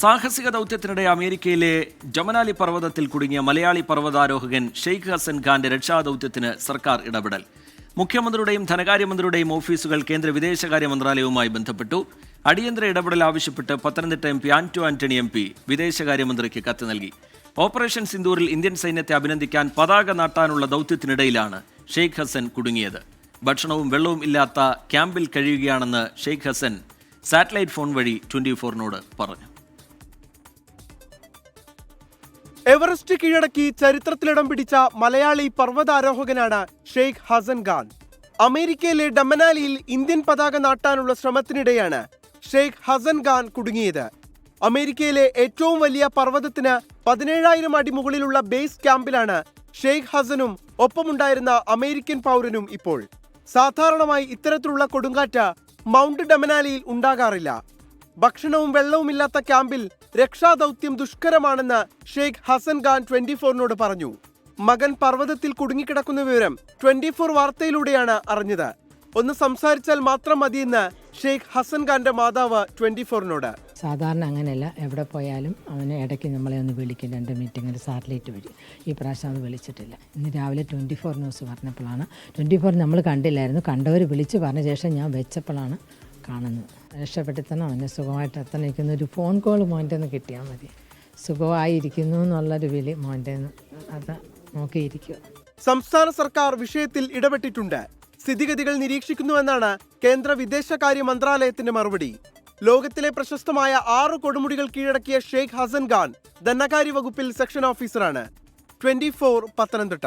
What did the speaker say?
സാഹസിക ദൗത്യത്തിനിടെ അമേരിക്കയിലെ ജമനാലി പർവതത്തിൽ കുടുങ്ങിയ മലയാളി പർവതാരോഹകൻ ഷെയ്ഖ് ഹസൻ ഖാന്റെ രക്ഷാദൗത്യത്തിന് സർക്കാർ ഇടപെടൽ. മുഖ്യമന്ത്രിയുടെയും ധനകാര്യമന്ത്രിയുടെയും ഓഫീസുകൾ കേന്ദ്ര വിദേശകാര്യ മന്ത്രാലയവുമായി ബന്ധപ്പെട്ടു. അടിയന്തര ഇടപെടൽ ആവശ്യപ്പെട്ട് Pathanamthitta M P Anto Antony M P വിദേശകാര്യമന്ത്രിക്ക് കത്ത് നൽകി. ഓപ്പറേഷൻ സിന്ദൂരിൽ ഇന്ത്യൻ സൈന്യത്തെ അഭിനന്ദിക്കാൻ പതാക നാട്ടാനുള്ള ദൗത്യത്തിനിടയിലാണ് ഷെയ്ഖ് ഹസൻ കുടുങ്ങിയത്. ഭക്ഷണവും വെള്ളവും ഇല്ലാത്ത ക്യാമ്പിൽ കഴിയുകയാണെന്ന് ഷെയ്ഖ് ഹസൻ സാറ്റലൈറ്റ് ഫോൺ വഴി ട്വന്റി ഫോറിനോട് പറഞ്ഞു. എവറസ്റ്റ് കീഴടക്കി ചരിത്രത്തിലിടം പിടിച്ച മലയാളി പർവതാരോഹകനാണ് ഷെയ്ഖ് ഹസൻ ഖാൻ. അമേരിക്കയിലെ ഡമനാലിയിൽ ഇന്ത്യൻ പതാക നാട്ടാനുള്ള ശ്രമത്തിനിടെയാണ് ഷെയ്ഖ് ഹസൻ ഖാൻ കുടുങ്ങിയത്. അമേരിക്കയിലെ ഏറ്റവും വലിയ പർവതത്തിന് പതിനേഴായിരം അടി മുകളിലുള്ള ബേസ് ക്യാമ്പിലാണ് ഷെയ്ഖ് ഹസനും ഒപ്പമുണ്ടായിരുന്ന അമേരിക്കൻ പൗരനും ഇപ്പോൾ. സാധാരണമായി ഇത്തരത്തിലുള്ള കൊടുങ്കാറ്റ് മൗണ്ട് ഡമനാലിയിൽ ഉണ്ടാകാറില്ല. ഭക്ഷണവും വെള്ളവുമില്ലാത്ത ക്യാമ്പിൽ രക്ഷാദൗത്യം ദുഷ്കരമാണെന്ന് ഷെയ്ഖ് ഹസൻ ഖാൻ ട്വന്റി ഫോറിനോട് പറഞ്ഞു. മകൻ പർവതത്തിൽ കുടുങ്ങിക്കിടക്കുന്ന വിവരം ട്വന്റി ഫോർ വാർത്തയിലൂടെയാണ് അറിഞ്ഞത്. ഒന്ന് സംസാരിച്ചാൽ മാത്രം മതിയെന്ന് ഷെയ്ഖ് ഹസൻ ഖാന്റെ മാതാവ് ട്വന്റി ഫോറിനോട് സാധാരണ അങ്ങനെയല്ല. എവിടെ പോയാലും അവനെ ഇടയ്ക്ക് നമ്മളെ ഒന്ന് വിളിക്കും. രണ്ട് മീറ്റിംഗിൽ സാറ്റലൈറ്റ് വഴി. ഈ പ്രാവശ്യം അത് വിളിച്ചിട്ടില്ല. ഇന്ന് രാവിലെ ട്വന്റി ഫോർ ന്യൂസ് പറഞ്ഞപ്പോഴാണ്. ട്വന്റി ഫോർ നമ്മൾ കണ്ടില്ലായിരുന്നു. കണ്ടവർ വിളിച്ച് പറഞ്ഞ ശേഷം ഞാൻ വെച്ചപ്പോഴാണ് കാണുന്നത് രക്ഷപ്പെടുത്തണം. അവനെ സുഖമായിട്ട് എത്തണിക്കുന്ന ഒരു ഫോൺ കോൾ മോന്റെ നിന്ന് കിട്ടിയാൽ മതി. സുഖമായിരിക്കുന്നു എന്നുള്ളൊരു വിളി മോന്റെ അത് നോക്കിയിരിക്കുക. സംസ്ഥാന സർക്കാർ വിഷയത്തിൽ ഇടപെട്ടിട്ടുണ്ട്. സ്ഥിതിഗതികൾ നിരീക്ഷിക്കുന്നുവെന്നാണ് കേന്ദ്ര വിദേശകാര്യ മന്ത്രാലയത്തിന്റെ മറുപടി. ലോകത്തിലെ പ്രശസ്തമായ ആറ് കൊടുമുടികൾ കീഴടക്കിയ ഷെയ്ഖ് ഹസൻ ഖാൻ ധനകാര്യ വകുപ്പിൽ സെക്ഷൻ ഓഫീസറാണ്. Twenty four Pathanamthitta.